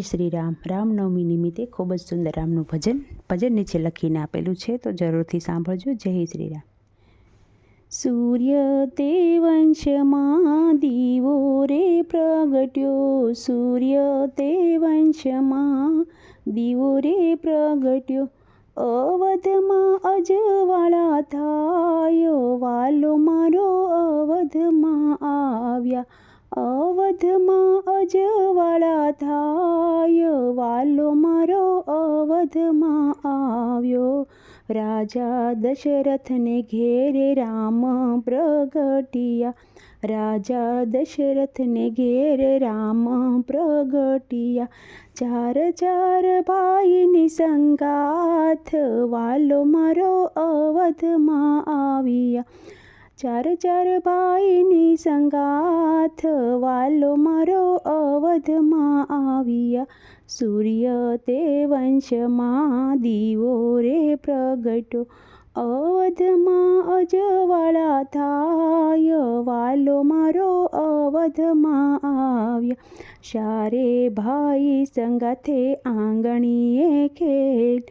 શ્રી રામ રામનવમી નિમિત્તે ખૂબ જ સુંદર રામનું ભજન ભજન નીચે લખીને આપેલું છે, તો જરૂરથી સાંભળજો. જય શ્રી રામ સૂર્ય તે વંશમાં દીવો રે પ્રગટ્યો. સૂર્ય તે વંશમાં દીવો રે પ્રગટ્યો. અવધમાં અજવાળા થાયો. વાલો મારો અવધમાં આવ્યા. અવધમાં અજવાળા થાય અવધમાં આવ્યો. રાજા દશરથને ઘેરે રામ પ્રગટિયા. રાજા દશરથને ઘેર રામ પ્રગટિયા. ચાર ચાર ભાઈની સંગાથ વાલો મારો અવધમાં આવ્યા. ચાર ચાર ભાઈની સંગાથ વાલો મારો અવધમાં આવ્યા સૂર્ય તે વંશમાં દીવો રે પ્રગટો અવધમાં અજવાળા થાય વાલો મારો અવધમાં આવ્યા સારે ભાઈ સંગાથે આંગણીએ ખેલ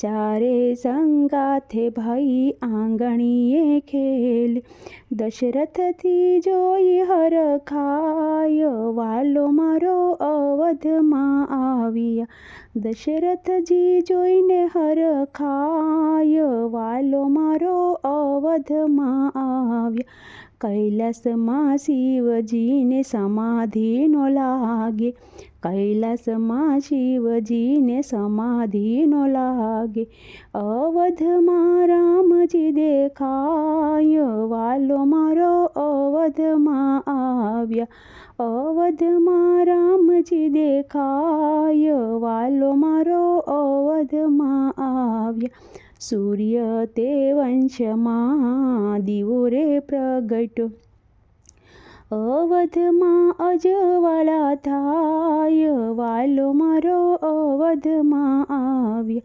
સારે સંગાથે ભાઈ આંગણીએ ખેલ. દશરથથી જોઈ હર ખાય, વાલો મારો અવધમાં આવ્યા. દશરથજી જોઈને હર ખાય, વાલો મારો અવધમાં આવ્યા. કૈલાસમાં શિવજીને સમાધિનો લાગે. કૈલાસમાં શિવજીને સમાધિનો લાગે. અવધમાં રામજી દેખાય, વાલો મારો અવધમાં આવ્યા. અવધમાં રામજી દેખાય, વાલો મારો અવધમાં આવ્યા. સૂર્ય તે વંશમાં દીવો રે પ્રગટ્યો અવધમાં અજવાળા થાય, વાલો મારો અવધમાં આવ્યા.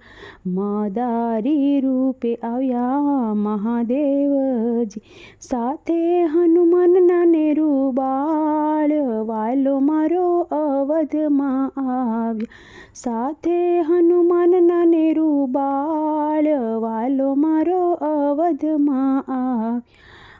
મદારી રૂપે આવ્યા મહાદેવજી. સાથે હનુમાનના નેરુબાળ વાલો મારો અવધમાં આવ્યા. સાથે હનુમાનના અવધમાં આવ્યા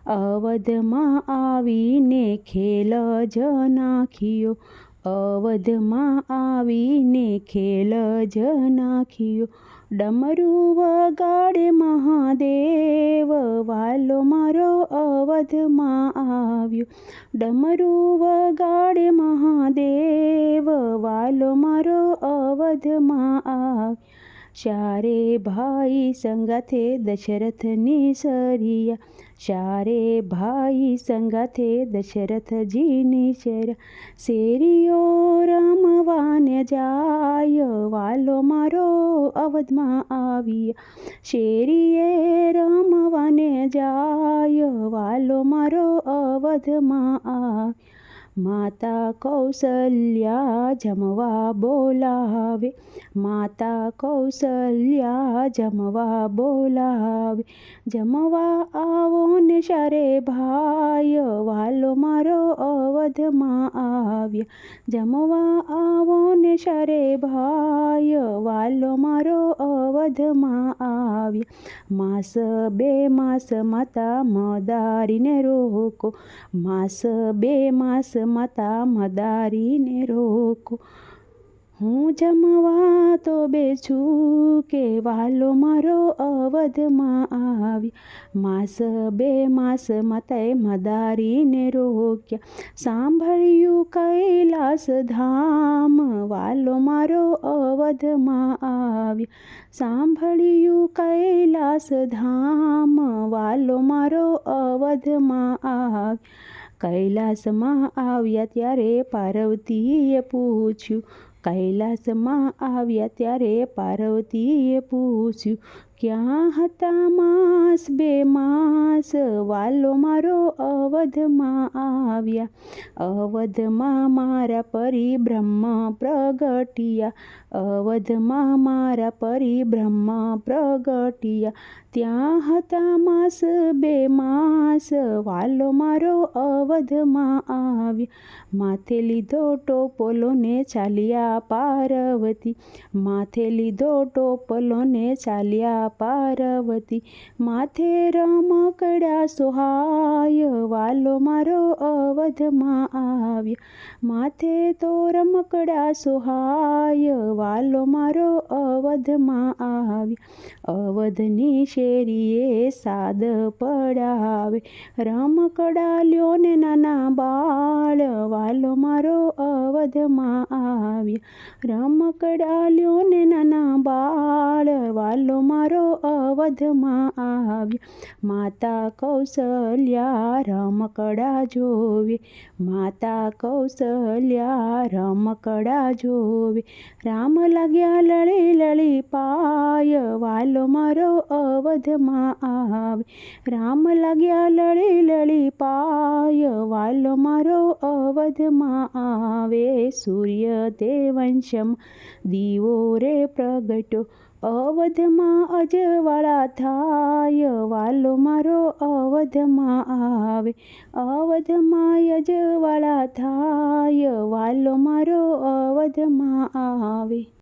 અવધમાં આવીને ખેલ જ નાખ્યો. અવધમાં આવીને ખેલ જ નાખ્યો. ડમરું વગાડે મહાદેવ, વાલો મારો અવધમાં આવ્યો. ડમરું વગાડે મહાદેવ, વાલો મારો અવધમાં આવ્યો. ચારે ભાઈ સંગાથે દશરથની સરિયા. ચારે ભાઈ સંગાથે દશરથજીની ચર્યા શેરીઓ રમવાને જાય, વાલો મારો અવધમાં આવ્યા શેરીએ રમવાને જાય, વાલો મારો અવધમાં આવ્યા માતા કૌશલ્યા જમવા બોલાવે. માતા કૌશલ્યા જમવા બોલાવે. જમવા આવો ને શરે ભાઈ, વાલો મારો અવધમાં આવ્યા. જમવા આવો ને શરે ભાઈ, વાલો મારો અવધમાં આવ્યા. માસ બે માસ માતા મદારીને રોકો. માસ બે માસ માતા મદારીને રોકો. હું જમવા તો બેસું કે વાલો મારો અવધમાં આવ્યા માસ બે માસ માતાએ મદારીને રોક્યા. સાંભળ્યું કૈલાસ ધામ, વાલો મારો અવધમાં આવ્યા. સાંભળ્યું કૈલાસ ધામ, વાલો મારો અવધમાં આવ્યા. કૈલાસમાં આવ્યા ત્યારે પાર્વતીએ પૂછ્યું. કૈલાસમાં આવ્યા ત્યારે પાર્વતીએ પૂછ્યું. ક્યાં હતા માસ બે માસ? વાલો મારો અવધમાં આવ્યા. અવધમાં મારા પરિબ્રહ્મ પ્રગટિયા. અવધમાં મારા પરિબ્રહ્મ પ્રગટિયા. ત્યાં હતા માસ બે માસ. વાલો મારો અવધમાં આવ્યા. માથે લીધો ટોપલો ને ચાલ્યા પાર્વતી. માથે લીધો ટોપલો ને ચાલ્યા પાર્વતી, માથે રમકડા સોહાય, વાલો મારો અવધમાં આવ્યા. માથે તો રમકડા સોહાય, વાલો મારો અવધમાં આવ્યા. અવધની શેરીએ સાદ પડાવે. રમકડા લ્યો ને નાના બાળ, વાલો મારો અવધમાં આવ્યા. રમકડા લ્યો ને નાના બાળ, વાલો મારો અવધમાં આવ્યા. માતા કૌશલ્યા રમકડા જોવે. માતા કૌશલ્યા રમકડા જોવે. રામ લાગ્યા લળી લળી પાય, વાલો મારો અવધમાં આવે. રામ લાગ્યા લળી લળી પાય, વાલો મારો અવધમાં આવે. સૂર્ય તે દીવો રે પ્રગટો. અવધમાં અજવાળા થાય વાલો મારો અવધમાં આવે. અવધમાં અજવાળા થાય વાલો મારો અવધમાં આવે.